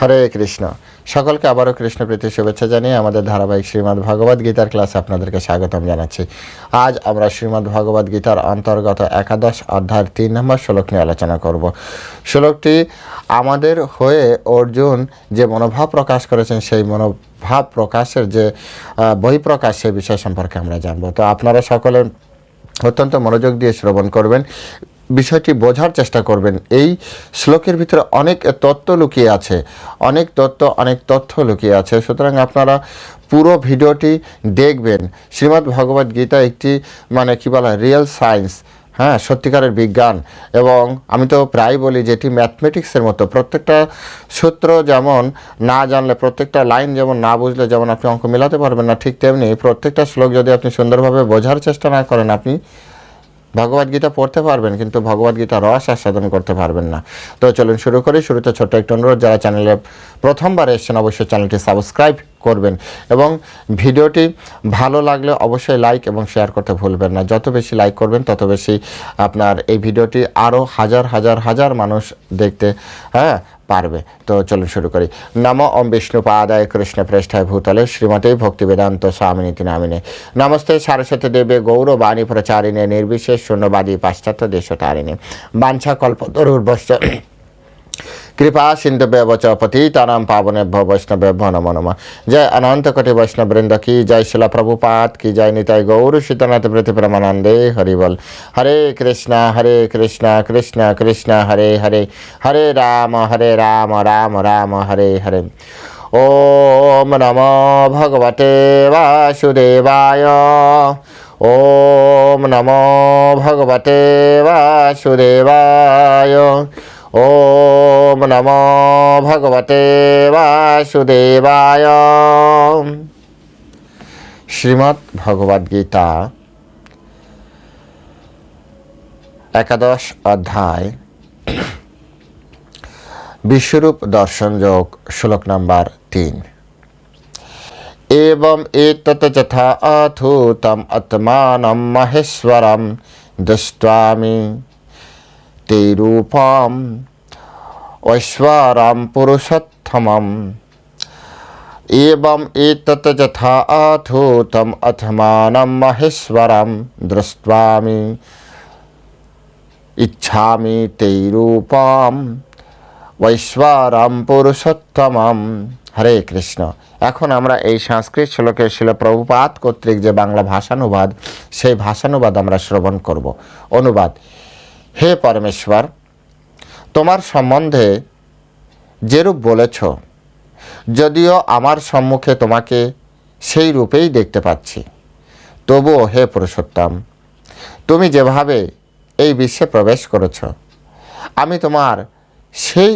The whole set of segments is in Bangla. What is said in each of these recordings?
হরে কৃষ্ণ। সকলকে আবারও কৃষ্ণ প্রীতি, শুভেচ্ছা জানিয়ে আমাদের ধারাবাহিক শ্রীমদ্ ভগবদ গীতার ক্লাসে আপনাদেরকে স্বাগতম জানাচ্ছি। আজ আমরা শ্রীমদ্ ভগবদ গীতার অন্তর্গত একাদশ অধ্যায়ের তিন নম্বর শ্লোক নিয়ে আলোচনা করব। শ্লোকটি, আমাদের হয়ে অর্জুন যে মনোভাব প্রকাশ করেছেন, সেই মনোভাব প্রকাশের যে বহিঃপ্রকাশ সেই বিষয় সম্পর্কে আমরা জানব। তো আপনারা সকলে অত্যন্ত মনোযোগ দিয়ে শ্রবণ করবেন। বিষয়টি বোঝার চেষ্টা করবেন। এই শ্লোকের ভিতরে অনেক তত্ত্ব লুকিয়ে আছে। অনেক তত্ত্ব, অনেক তথ্য লুকিয়ে আছে। সুতরাং আপনারা পুরো ভিডিওটি দেখবেন। শ্রীমদ্ ভগবদ গীতা একটি মানে কী বলা রিয়েল সায়েন্স হ্যাঁ সত্যিকারের বিজ্ঞান। এবং আমি তো প্রায় বলি যেটি ম্যাথমেটিক্সের মতো। প্রত্যেকটা সূত্র যেমন না জানলে, প্রত্যেকটা লাইন যেমন না বুঝলে, যেমন আপনি অঙ্ক মেলাতে পারবেন না, ঠিক তেমনি প্রত্যেকটা শ্লোক যদি আপনি সুন্দরভাবে বোঝার চেষ্টা না করেন, আপনি ভগবদ্গীতা পড়তে পারবেন, কিন্তু ভগবদ্গীতা রস আস্বাদন করতে পারবেন না। তো চলুন শুরু করি, শুরুতে ছোট্ট একটু অনুরোধ, যারা চ্যানেলে প্রথমবার এসেছেন অবশ্যই চ্যানেলটি সাবস্ক্রাইব করবেন এবং ভিডিওটি ভালো লাগলে অবশ্যই লাইক এবং শেয়ার করতে ভুলবেন না। যত বেশি লাইক করবেন, তত বেশি আপনার এই ভিডিওটি আরও হাজার হাজার হাজার মানুষ দেখতে হ্যাঁ পারবে। তো চলুন শুরু করি। নম ওম বিষ্ণু পাদায় কৃষ্ণ পৃষ্ঠায় ভূতলে শ্রীমতী ভক্তি বেদান্ত স্বামিনীতি নামিনে। নমস্তে সারস্বতী দেবে গৌরবাণী প্রচারিণে নির্বিশেষ শূন্যবাদী পাশ্চাত্য দেশ তারিণী বাঞ্ছা কল্পতরুর্বশ্চ কৃপা সিন্ধুভ্য চ পতিতানাম পাবনেভ্য বৈষ্ণবেভ্য নমো নমঃ। জয় অনন্ত কোটি বৈষ্ণব বৃন্দ কি জয় শিলা প্রভুপাত কি জয় নিতাই গৌর শীতনাথ প্রতি প্রমানন্দে হরিবল হরে কৃষ্ণ হরে কৃষ্ণ কৃষ্ণ কৃষ্ণ, হরে হরে। হরে রাম হরে রাম রাম রাম, হরে হরে। ওম নমো ভগবতে বাসুদেবায়। ওম নমো ভগবতে বাসুদেবায় ওম নমো ভগবতে বাসুদেবায় শ্রীমদ্ ভগবদ গীতা একাদশ অধ্যায় বিশ্বরূপ দর্শন যোগ শ্লোক নাম্বার তিন एवं एतत् यथा अथूतम् आत्मानं महेश्वरं दृष्ट्वामि ते रूपम् ऐश्वरं पुरुषोत्तमम् एवम् एतत् यथा अथूतम् आत्मानं महेश्वरं दृष्ट्वामि इच्छामि ते रूपम् ঐশ্বরম পুরুষোত্তমম হরে কৃষ্ণ এখন আমরা এই সংস্কৃত শ্লোকের শিল প্রভুপাত কর্তৃক যে বাংলা ভাষানুবাদ সেই ভাষানুবাদ আমরা শ্রবণ করব অনুবাদ হে পরমেশ্বর, তোমার সম্বন্ধে যেরূপ বলেছ, যদিও আমার সম্মুখে তোমাকে সেই রূপেই দেখতে পাচ্ছি। তবুও হে পুরুষোত্তম, তুমি যেভাবে এই বিশ্বে প্রবেশ করেছ, আমি তোমার সেই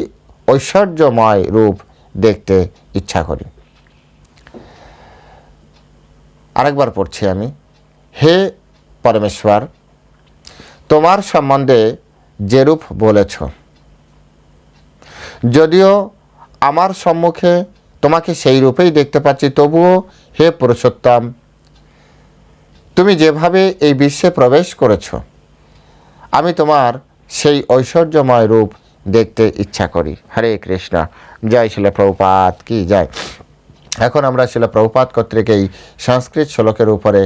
ঐশ্বর্যময় রূপ দেখতে ইচ্ছা করি। আরেকবার পড়ছি আমি, হে পরমেশ্বর তোমার সম্বন্ধে যেরূপ বলেছ। যদিও আমার সম্মুখে তোমাকে সেই রূপেই দেখতে পাচ্ছি, তবুও হে পুরুষোত্তম, তুমি যেভাবে এই বিশ্বে প্রবেশ করেছ, আমি তোমার সেই ঐশ্বর্যময় রূপ দেখতে ইচ্ছা করি। হরে কৃষ্ণ, জয় শিল প্রভুপাত, কি জয়। এখন আমরা শিল প্রভুপাত কর্তৃক এই সংস্কৃত শ্লোকের উপরে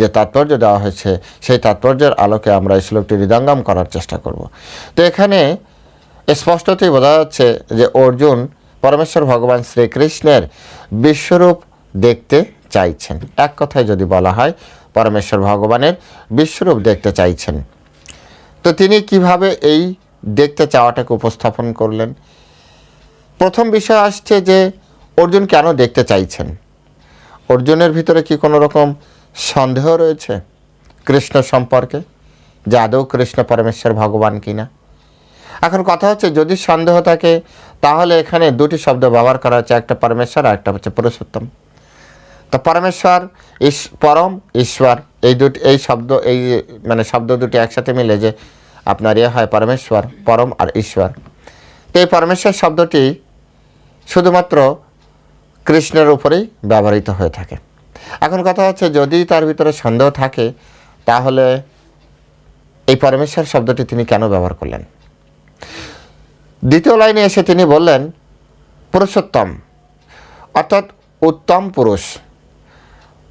যে তাৎপর্য দেওয়া হয়েছে, সেই তাৎপর্যের আলোকে আমরা এই শ্লোকটি হৃদঙ্গম করার চেষ্টা করব। তো এখানে স্পষ্টতই বোঝা যাচ্ছে যে অর্জুন পরমেশ্বর ভগবান শ্রীকৃষ্ণের বিশ্বরূপ দেখতে চাইছেন। এক কথায় যদি বলা হয়, পরমেশ্বর ভগবানের বিশ্বরূপ দেখতে চাইছেন। তো তিনি কীভাবে এই দেখতে চাওয়াটাকে উপস্থাপন করলেন? প্রথম বিষয় আসছে যে অর্জুন কেন দেখতে চাইছেন? অর্জুনের ভিতরে কি কোনো রকম সন্দেহ রয়েছে কৃষ্ণ সম্পর্কে? যে আদৌ কৃষ্ণ পরমেশ্বর ভগবান কিনা? এখন কথা হচ্ছে, যদি সন্দেহ থাকে, তাহলে এখানে দুটি শব্দ ব্যবহার করা হচ্ছে, একটা পরমেশ্বর আর একটা হচ্ছে পুরুষোত্তম। তো পরমেশ্বর, ইস, পরম, ঈশ্বর, এই দুটি, এই শব্দ, এই মানে শব্দ দুটি একসাথে মিলে যে আপনার ইয়ে হয় পরমেশ্বর, পরম আর ঈশ্বর। তো এই পরমেশ্বর শব্দটি শুধুমাত্র কৃষ্ণের উপরেই ব্যবহৃত হয়ে থাকে। এখন কথা হচ্ছে, যদি তার ভিতরে সন্দেহ থাকে, তাহলে এই পরমেশ্বর শব্দটি তিনি কেন ব্যবহার করলেন? দ্বিতীয় লাইনে এসে তিনি বললেন, পুরুষোত্তম। অর্থাৎ উত্তম পুরুষ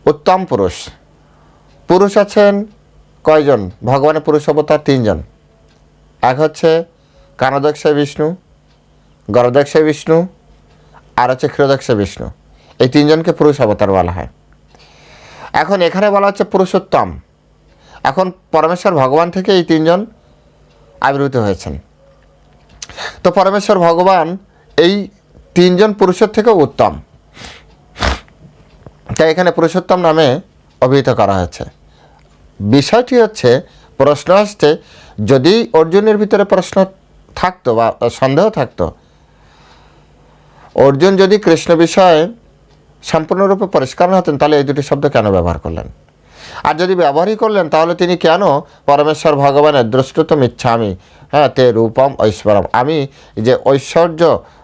উত্তম পুরুষ। পুরুষ আছেন কয়জন? ভগবানের পুরুষ অবতার তিনজন। এক হচ্ছে কানদক্ষা বিষ্ণু গরদক্ষা বিষ্ণু আর হচ্ছে ক্ষীরদক্ষা বিষ্ণু। এই তিনজনকে পুরুষ অবতার বলা হয়। এখন এখানে বলা হচ্ছে পুরুষোত্তম। এখন পরমেশ্বর ভগবান থেকে এই তিনজন আবির্ভূত হয়েছেন। তো পরমেশ্বর ভগবান এই তিনজন পুরুষের থেকেও উত্তম। তাই এখানে পুরুষোত্তম নামে অভিহিত করা হয়েছে। বিষয়টি হচ্ছে, প্রশ্ন আসছে, যদি অর্জুনের ভিতরে প্রশ্ন থাকতো বা সন্দেহ থাকতো অর্জুন যদি কৃষ্ণ বিষয়ে সম্পূর্ণরূপে পরিষ্কার না হতেন, তাহলে এই দুটি শব্দ কেন ব্যবহার করলেন? আর যদি ব্যবহারই করলেন, তাহলে তিনি কেন পরমেশ্বর ভগবানের দ্রষ্টুতম ইচ্ছামি হ্যাঁ তে রূপম ঐশ্বরম? আমি যে ঐশ্বর্য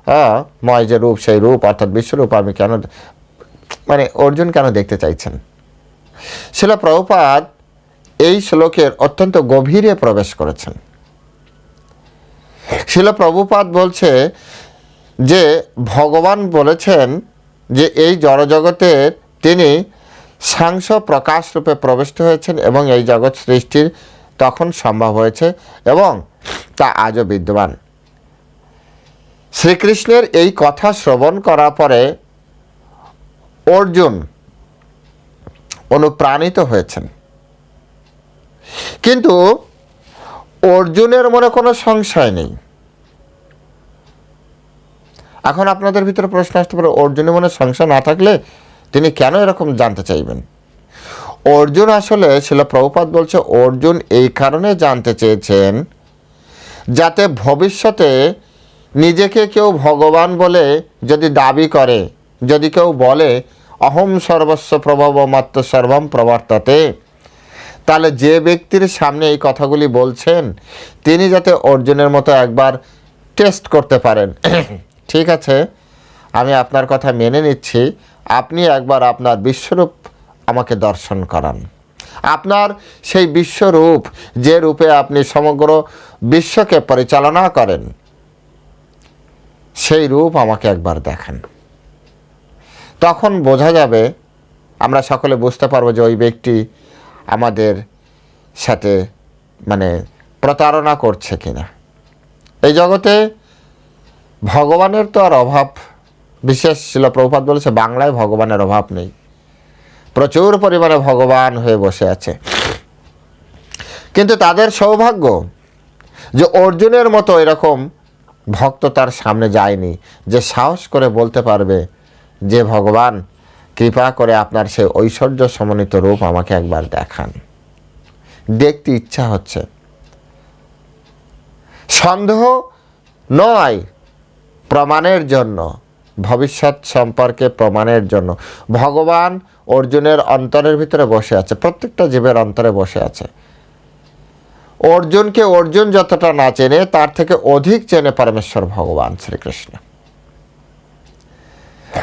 হ্যাঁ ময় যে রূপ, সেই রূপ, অর্থাৎ বিশ্বরূপ, আমি কেন মানে অর্জুন কেন দেখতে চাইছেন? শিল প্রভুপাদ এই শ্লোকের অত্যন্ত গভীরে প্রবেশ করেছেন। শিল প্রভুপাদ বলছে যে ভগবান বলেছেন যে এই জড়জগতে তিনি সাংস প্রকাশ রূপে প্রবিষ্ট হয়েছেন এবং এই জগৎ সৃষ্টির তখন সম্ভব হয়েছে এবং তা আজও বিদ্যমান। শ্রীকৃষ্ণের এই কথা শ্রবণ করার পরে অর্জুন অনুপ্রাণিত হয়েছেন। কিন্তু অর্জুনের মনে কোনো সংশয় নেই। এখন আপনাদের ভিতরে প্রশ্ন আসতে পারে, অর্জুনের মনে সংশয় না থাকলে তিনি কেন এরকম জানতে চাইবেন? অর্জুন আসলে ছিল প্রভুপাত বলছে, অর্জুন এই কারণে জানতে চেয়েছেন যাতে ভবিষ্যতে নিজেকে কেউ ভগবান বলে যদি দাবি করে, যদি কেউ বলে, অহম সর্বস্ব প্রভাব মাত্র সর্বম প্রবর্তাতে তাহলে যে ব্যক্তির সামনে এই কথাগুলি বলছেন, তিনি যাতে অর্জুনের মতো একবার টেস্ট করতে পারেন। ঠিক আছে, আমি আপনার কথা মেনে নিচ্ছি। আপনি একবার আপনার বিশ্বরূপ আমাকে দর্শন করান। আপনার সেই বিশ্বরূপ, যে রূপে আপনি সমগ্র বিশ্বকে পরিচালনা করেন, সেই রূপ আমাকে একবার দেখান। তখন বোঝা যাবে, আমরা সকলে বুঝতে পারব যে ওই ব্যক্তি আমাদের সাথে মানে প্রতারণা করছে কিনা। এই জগতে ভগবানের তো আর অভাব। বিশেষ ছিল প্রভুপাত বলেছে, বাংলায় ভগবানের অভাব নেই। প্রচুর পরিমাণে ভগবান হয়ে বসে আছে। কিন্তু তাদের সৌভাগ্য যে অর্জুনের মতো এরকম ভক্ত তার সামনে যায়নি, যে সাহস করে বলতে পারবে যে, ভগবান, কৃপা করে আপনার সেই ঐশ্বর্য সমন্বিত রূপ আমাকে একবার দেখান। দেখতে ইচ্ছা হচ্ছে। সন্দেহ নয় প্রমাণের জন্য, ভবিষ্যৎ সম্পর্কে প্রমাণের জন্য। ভগবান অর্জুনের অন্তরের ভিতরে বসে আছে, প্রত্যেকটা জীবের অন্তরে বসে আছে। অর্জুনকে অর্জুন যতটা না চেনে, তার থেকে অধিক চেনে পরমেশ্বর ভগবান শ্রীকৃষ্ণ।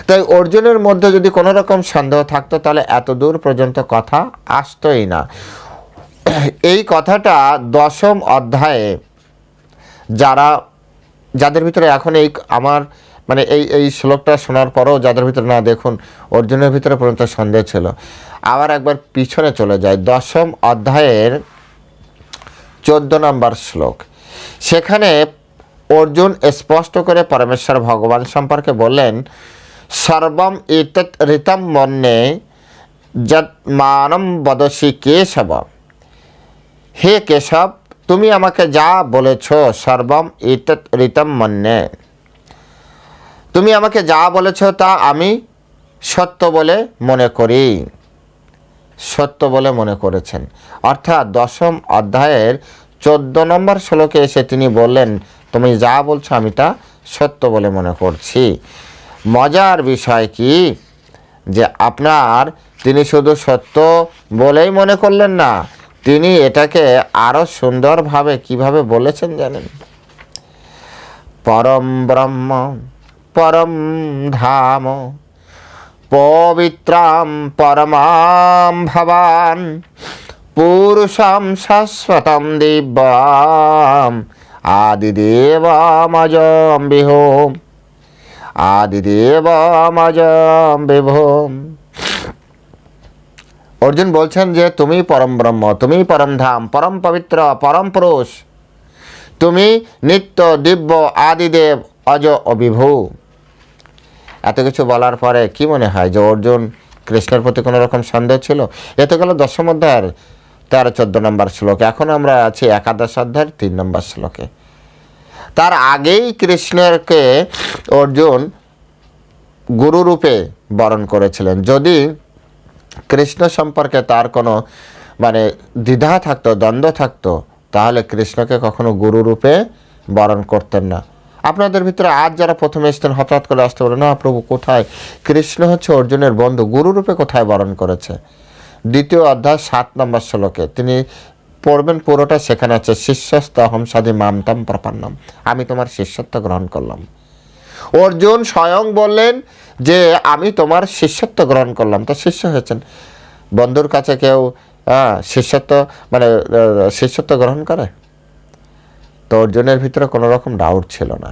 তাই অর্জুনের মধ্যে যদি কোনো রকম সন্দেহ থাকতো, তাহলে এত দূর পর্যন্ত কথা আসতোই না। এই কথাটা দশম অধ্যায়ে যারা যাদের ভিতরে এখন এই আমার মানে এই এই শ্লোকটা শোনার পরেও যাদের ভিতরে না, দেখুন, অর্জুনের ভিতরে পর্যন্ত সন্দেহ ছিল। আবার একবার পিছনে চলে যায়, দশম অধ্যায়ের চোদ্দ নম্বর শ্লোক। সেখানে অর্জুন স্পষ্ট করে পরমেশ্বর ভগবান সম্পর্কে বললেন, সর্বম এতৎ ঋতম মন্যে যৎ মানম বদসি কেশব হে কেশব তুমি আমাকে যা বলেছ সর্বম এতৎ ঋতম মন্যে। তুমি আমাকে যা বলেছ তা আমি সত্য বলে মনে করি। সত্য বলে মনে করেছেন। অর্থাৎ দশম অধ্যায়ের চোদ্দ নম্বর শ্লোকে এসে তিনি বললেন, তুমি যা বলছো আমি তা সত্য বলে মনে করছি। মজার বিষয় কি? যে আপনার তিনি শুধু সত্য বলেই মনে করলেন না তিনি এটাকে আরও সুন্দরভাবে কীভাবে বলেছেন জানেন? পরম ব্রহ্ম, পরম ধাম, পবিত্রাম পরমাম ভবান, পুরুষাম শাশ্বতম দিব্যাম, আদিদেবামজম বিহোম আদিদেব বিভূম। অর্জুন বলছেন যে, তুমি পরম ব্রহ্ম, তুমি পরম ধাম, পরম পবিত্র, পরম পুরুষ। তুমি নিত্য দিব্য আদিদেব অজ অবিভূ। এত কিছু বলার পরে কি মনে হয় যে, অর্জুন কৃষ্ণের প্রতি কোনো রকম সন্দেহ ছিল? এ তো গেল দশম অধ্যায়ের তেরো, চোদ্দ নম্বর শ্লোক। এখন আমরা আছি একাদশ অধ্যায়ের তিন নম্বর শ্লোকে। তার আগেই কৃষ্ণেরকে অর্জুন গুরুরূপে বরণ করেছিলেন। যদি কৃষ্ণ সম্পর্কে তার কোনো মানে দ্বিধা থাকতো, দ্বন্দ্ব থাকতো, তাহলে কৃষ্ণকে কখনো গুরুরূপে বরণ করতেন না। আপনাদের ভিতরে আজ যারা প্রথমে এসতেন হঠাৎ করে আসতে পারে না প্রভু, কোথায়? কৃষ্ণ হচ্ছে অর্জুনের বন্ধু গুরুরূপে কোথায় বরণ করেছে? দ্বিতীয় অধ্যায়, সাত নম্বর শ্লোকে। তিনি পড়বেন পুরোটা, সেখানে আছে, শিষ্যস্ত অহম সাধি মামতাম প্রপান্নম। আমি তোমার শিষ্যত্ব গ্রহণ করলাম। অর্জুন স্বয়ং বললেন যে আমি তোমার শিষ্যত্ব গ্রহণ করলাম। তো শিষ্য হয়েছেন। বন্ধুর কাছে কেউ হ্যাঁ, শিষ্যত্ব মানে শিষ্যত্ব গ্রহণ করে? তো অর্জুনের ভিতরে কোনো রকম ডাউট ছিল না।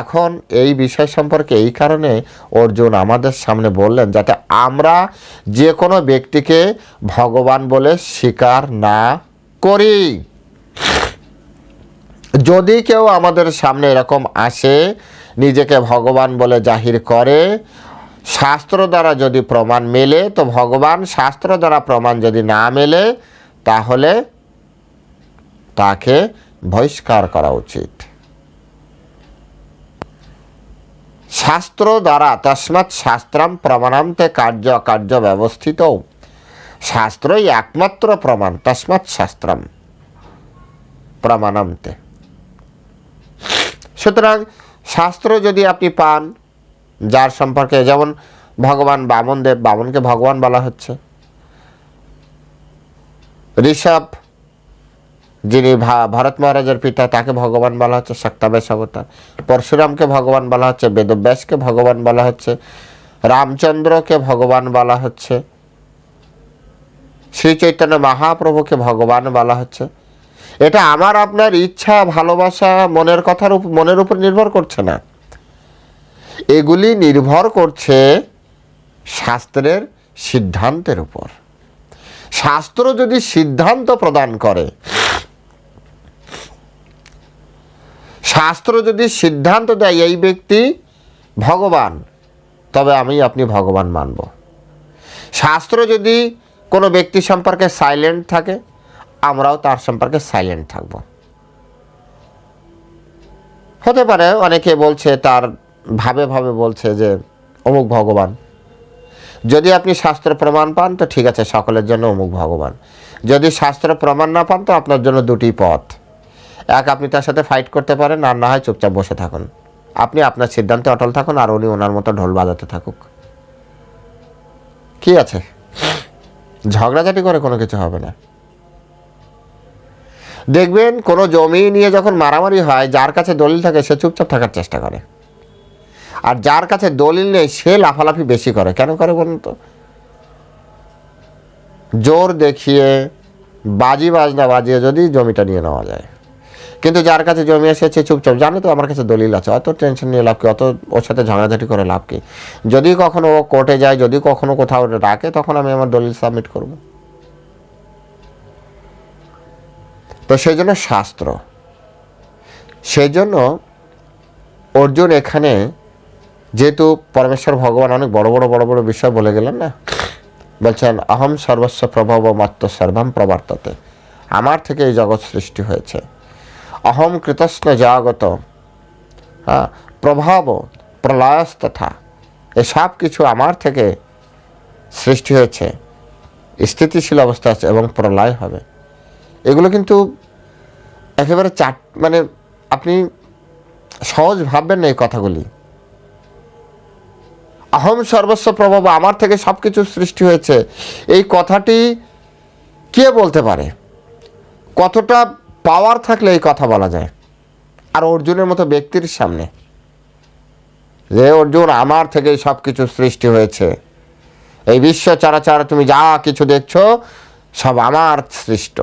এখন এই বিষয় সম্পর্কে এই কারণে অর্জুন আমাদের সামনে বললেন যাতে আমরা যে কোনো ব্যক্তিকে ভগবান বলে স্বীকার না করি। যদি কেউ আমাদের সামনে এরকম আসে নিজেকে ভগবান বলে জাহির করে, শাস্ত্র দ্বারা যদি প্রমাণ মেলে, তো ভগবান শাস্ত্র দ্বারা প্রমাণ যদি না মেলে, তাহলে তাকে বহিষ্কার করা উচিত। শাস্ত্র দ্বারা তস্মাৎ শাস্ত্রাম প্রমাণান্তে কার্য কার্য ব্যবস্থিত শাস্ত্রই একমাত্র প্রমাণ, তস্মাৎ শাস্ত্রাম প্রমাণান্তে। সুতরাং শাস্ত্র যদি আপনি পান, যার সম্পর্কে যেমন ভগবান বামনদেব, বামনকে ভগবান বলা হচ্ছে। ঋষভ, যিনি ভরত মহারাজের পিতা, তাকে ভগবান বলা হচ্ছে শক্তাবেশ অবতার। পরশুরামকে ভগবান বলা হচ্ছে, বেদব্যাসকে ভগবান বলা হচ্ছে, রামচন্দ্রকে ভগবান বলা হচ্ছে শ্রী চৈতন্য মহাপ্রভুকে ভগবান বলা হচ্ছে। এটা আমার, আপনার ইচ্ছা, ভালোবাসা, মনের কথার মনের উপর নির্ভর করছে না। এগুলি নির্ভর করছে শাস্ত্রের সিদ্ধান্তের উপর। শাস্ত্র যদি সিদ্ধান্ত প্রদান করে, শাস্ত্র যদি সিদ্ধান্ত দেয় এই ব্যক্তি, ভগবান, তবে আমি, আপনি ভগবান মানব। শাস্ত্র যদি কোনো ব্যক্তি সম্পর্কে সাইলেন্ট থাকে আমরাও তার সম্পর্কে সাইলেন্ট থাকব। হতে পারে অনেকে বলছে, তার ভাবে ভাবে বলছে যে, অমুক ভগবান। যদি আপনি শাস্ত্র প্রমাণ পান, তো ঠিক আছে, সকলের জন্য অমুক ভগবান। যদি শাস্ত্র প্রমাণ না পান, তো আপনার জন্য দুটি পথ। এক, আপনি তার সাথে ফাইট করতে পারেন, আর না হয় চুপচাপ বসে থাকুন। আপনি আপনার সিদ্ধান্তে অটল থাকুন, আর উনি ওনার মতো ঢোল বাজাতে থাকুক। কি আছে? ঝগড়াঝাটি করে কোনো কিছু হবে না। দেখবেন কোনো জমি নিয়ে যখন মারামারি হয়, যার কাছে দলিল থাকে, সে চুপচাপ থাকার চেষ্টা করে। আর যার কাছে দলিল নেই, সে লাফালাফি বেশি করে। কেন করে বলুন তো? জোর দেখিয়ে, বাজি বাজনা বাজিয়ে যদি জমিটা নিয়ে নেওয়া যায়। কিন্তু যার কাছে জমি এসেছে চুপচাপ। জানে তো আমার কাছে দলিল আছে, অত টেনশন নিয়ে লাভ কি? অত ওর সাথে ঝগড়াঝাটি করে লাভ কি? যদি কখনো ও কোর্টে যায়, যদি কখনো কোথাও ডাকে তখন আমি আমার দলিল সাবমিট করব। তো সেই জন্য শাস্ত্র। সেই জন্য অর্জুন এখানে যেহেতু পরমেশ্বর ভগবান অনেক বড় বড় বড় বড় বিষয় বলে গেলেন না বলছেন অহম সর্বস্ব প্রভাব মাত্র সর্বাম প্রবর্ততে। আমার থেকে এই জগৎ সৃষ্টি হয়েছে। অহম কৃতস্ন জাগত হ্যাঁ, প্রভাব প্রলয়স্তথা এসব কিছু আমার থেকে সৃষ্টি হয়েছে। স্থিতিশীল অবস্থা আছে এবং প্রলয় হবে। এগুলো কিন্তু একেবারে চাট মানে আপনি সহজ ভাববেন না এই কথাগুলি। অহম সর্বস্ব প্রভাব আমার থেকে সব কিছু সৃষ্টি হয়েছে। এই কথাটি কে বলতে পারে? কতটা পাওয়ার থাকলে এই কথা বলা যায়? আর অর্জুনের মতো ব্যক্তির সামনে। যে অর্জুন আমার থেকেই সব কিছু সৃষ্টি হয়েছে। এই বিশ্ব চারাচার তুমি যা কিছু দেখছ, সব আমার সৃষ্ট।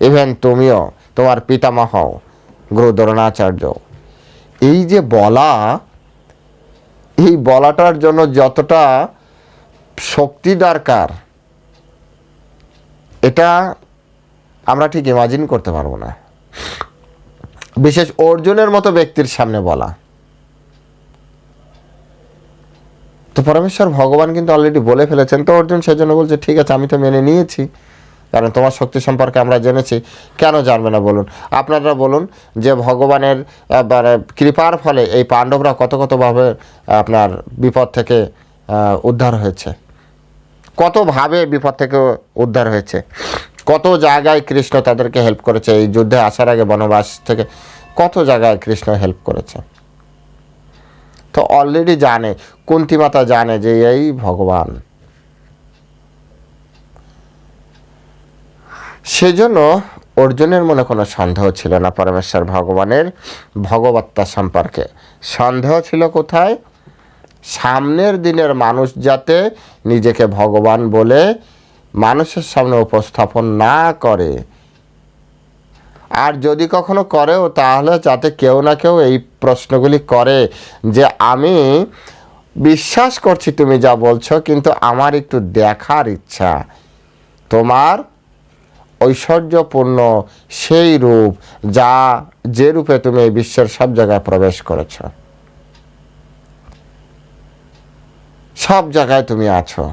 ইভেন তুমিও। তোমার পিতামহ গুরু দ্রোণাচার্য এই যে বলা, এই বলাটার জন্য যতটা শক্তি দরকার, এটা আমরা ঠিক ইমাজিন করতে পারব না। বিশেষ অর্জুনের মতো ব্যক্তির সামনে বলা। তো পরমেশ্বর ভগবান কিন্তু অলরেডি বলে ফেলেছেন, তো অর্জুন সেজন্য বলছে, ঠিক আছে, আমি তো মেনে নিয়েছি। কারণ তোমার শক্তি সম্পর্কে আমরা জেনেছি, কেন জানবে না বলুন। আপনারা বলুন যে ভগবানের মানে কৃপার ফলে এই পাণ্ডবরা কত কতভাবে আপনার বিপদ থেকে উদ্ধার হয়েছে। কতভাবে বিপদ থেকে উদ্ধার হয়েছে। কত জায়গায় কৃষ্ণ তাদেরকে হেল্প করেছে। এই যুদ্ধে আসার আগে বনবাস থেকে কত জায়গায় কৃষ্ণ হেল্প করেছে। তো অলরেডি জানে কুন্তি মাতা জানে যে এই ভগবান সেজন্য অর্জুনের মনে কোনো সন্দেহ ছিল না পরমেশ্বর ভগবানের ভগবত্তা সম্পর্কে। সন্দেহ ছিল কোথায়? সামনের দিনের মানুষ যাতে নিজেকে ভগবান বলে মানুষের সামনে উপস্থাপন না করে। আর যদি কখনো করেও, তাহলে যাতে কেউ না কেউ এই প্রশ্নগুলি করে যে, আমি বিশ্বাস করছি তুমি যা বলছো, কিন্তু আমার একটু দেখার ইচ্ছা। তোমার ঐশ্বর্যপূর্ণ সেই রূপ যা যে রূপে তুমি এই বিশ্বের সব জায়গায় প্রবেশ করেছ। সব জায়গায় তুমি আছো।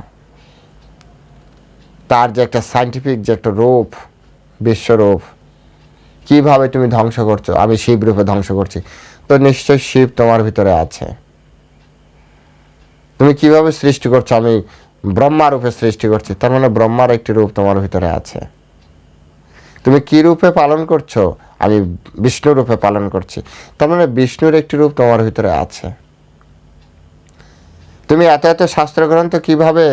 তার যে একটা সাইন্টিফিক যে একটা রূপ, বিশ্বরূপ, কীভাবে তুমি ধ্বংস করছ? আমি শিব রূপে ধ্বংস করছি। তো নিশ্চয় শিব তোমার ভিতরে আছে। তুমি কীভাবে সৃষ্টি করছ? আমি ব্রহ্মা রূপে সৃষ্টি করছি। তার মানে ব্রহ্মার একটি রূপ তোমার ভিতরে আছে। তুমি কি রূপে পালন করছ? আমি বিষ্ণু রূপে পালন করছি। তার মানে বিষ্ণুর একটি রূপ তোমার ভিতরে আছে। তুমি এত এত শাস্ত্রগ্রন্থ কীভাবে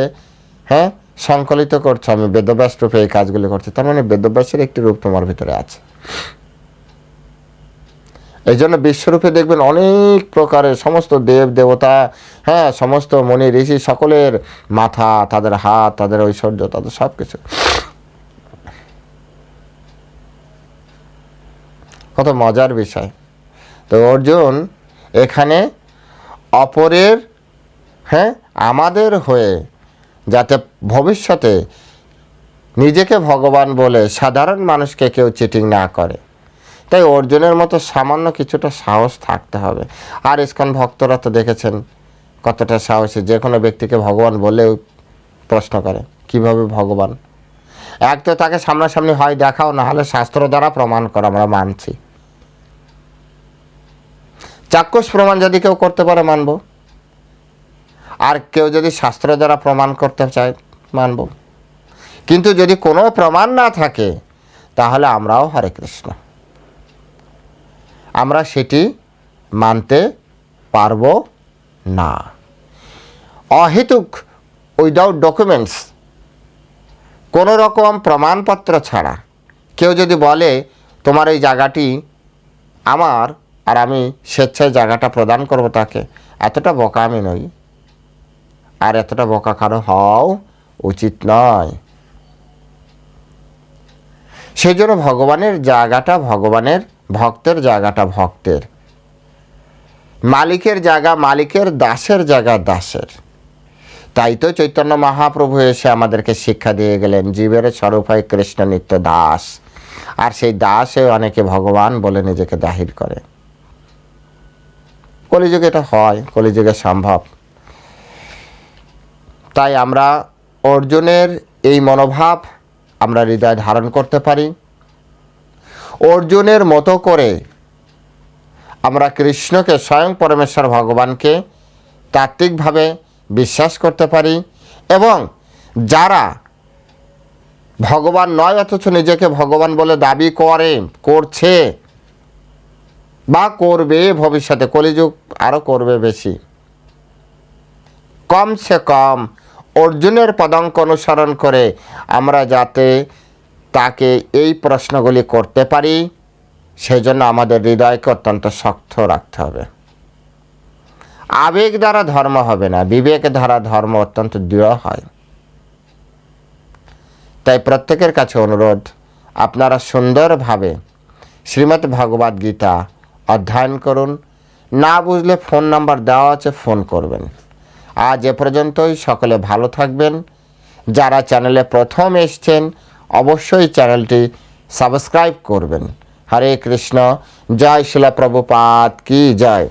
হ্যাঁ সংকলিত করছ? আমি বেদব্যাস রূপে এই কাজগুলি করছি। তার মানে বেদব্যাসের একটি রূপ তোমার ভিতরে আছে। এই জন্য বিশ্বরূপে দেখবেন অনেক প্রকারের সমস্ত দেব, দেবতা হ্যাঁ সমস্ত মনি, ঋষি সকলের মাথা, তাদের হাত, তাদের ঐশ্বর্য, তাদের সব কিছু কত মজার বিষয়। তো অর্জুন, এখানে অপরের হ্যাঁ আমাদের হয়ে যাতে ভবিষ্যতে নিজেকে ভগবান বলে সাধারণ মানুষকে কেউ চিটিং না করে। তাই অর্জুনের মতো সামান্য কিছুটা সাহস থাকতে হবে। আর ইস্কন ভক্তরা তো দেখেছেন কতটা সাহসী, যে কোনো ব্যক্তিকে ভগবান বলেও প্রশ্ন করে, কীভাবে ভগবান? এক তো তাকে সামনাসামনি হয় দেখাও না হলে শাস্ত্র দ্বারা প্রমাণ করা আমরা মানছি। চাক্ষুষ প্রমাণ যদি কেউ করতে পারে, মানব। আর কেউ যদি শাস্ত্র দ্বারা প্রমাণ করতে চায়, মানব। কিন্তু যদি কোনো প্রমাণ না থাকে, তাহলে আমরাও হরে কৃষ্ণ। আমরা সেটি মানতে পারব না। অহেতুক উইদাউট ডকুমেন্টস কোনো রকম প্রমাণপত্র ছাড়া কেউ যদি বলে, তোমার এই জায়গাটি আমার আর আমি স্বেচ্ছায় জায়গাটা প্রদান করব তাকে। এতটা বকা আমি নই। আর এতটা বোকা কারও হওয়াও উচিত নয়। সেই জন্য ভগবানের জায়গাটা ভগবানের ভক্তের জায়গাটা ভক্তের। মালিকের জায়গা মালিকের, দাসের জায়গা দাসের। তাই তো চৈতন্য মহাপ্রভু এসে আমাদেরকে শিক্ষা দিয়ে গেলেন, জীবের স্বরূপ হয় কৃষ্ণ নিত্য দাস। আর সেই দাসে অনেকে ভগবান বলে নিজেকে দাহির করে। কলিযুগে এটা হয়, কলিযুগে সম্ভব। তাই আমরা অর্জুনের এই মনোভাব আমরা হৃদয় ধারণ করতে পারি। অর্জুনের মতো করে আমরা কৃষ্ণকে স্বয়ং পরমেশ্বর ভগবানকে তাত্ত্বিকভাবে বিশ্বাস করতে পারি এবং যারা ভগবান নয়, অথচ নিজেকে ভগবান বলে দাবি করে, করছে বা করবে ভবিষ্যতে, কলিযুগ আরও করবে বেশি। কমসে কম অর্জুনের পদাঙ্ক অনুসরণ করে আমরা যাতে তাকে এই প্রশ্নগুলি করতে পারি সেই জন্য আমাদের হৃদয়কে অত্যন্ত শক্ত রাখতে হবে। আবেগ দ্বারা ধর্ম হবে না, বিবেক দ্বারা ধর্ম অত্যন্ত দৃঢ় হয়। তাই প্রত্যেকের কাছে অনুরোধ, আপনারা সুন্দরভাবে শ্রীমদ্ ভগবদ গীতা অধ্যয়ন করুন। না বুঝলে ফোন নাম্বার দেওয়া আছে, ফোন করবেন। আজ এ পর্যন্তই, সকলে ভালো থাকবেন। যারা চ্যানেলে প্রথম এসছেন, অবশ্যই চ্যানেলটি সাবস্ক্রাইব করবেন। হরে কৃষ্ণ, জয় শিলা প্রভুপাত কি জয়।